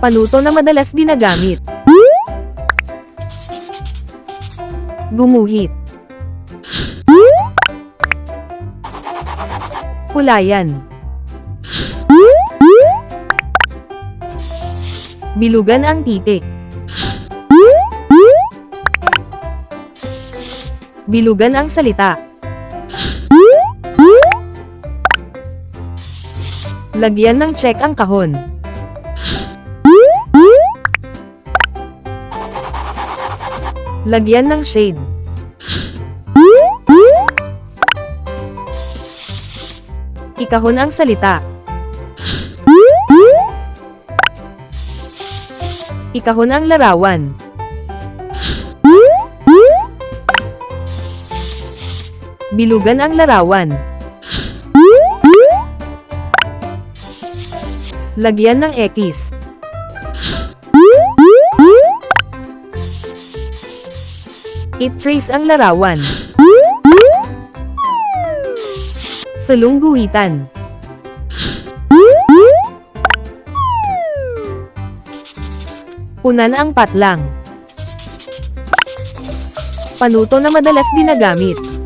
Panuto na madalas ginagamit. Gumuhit. Kulayan. Bilugan ang titik. Bilugan ang salita. Lagyan ng check ang kahon. Lagyan ng shade. Ikahon ang salita. Ikahon ang larawan. Bilugan ang larawan. Lagyan ng X. I-trace ang larawan. Salungguhitan. Punan ang patlang. Panuto na madalas ginagamit.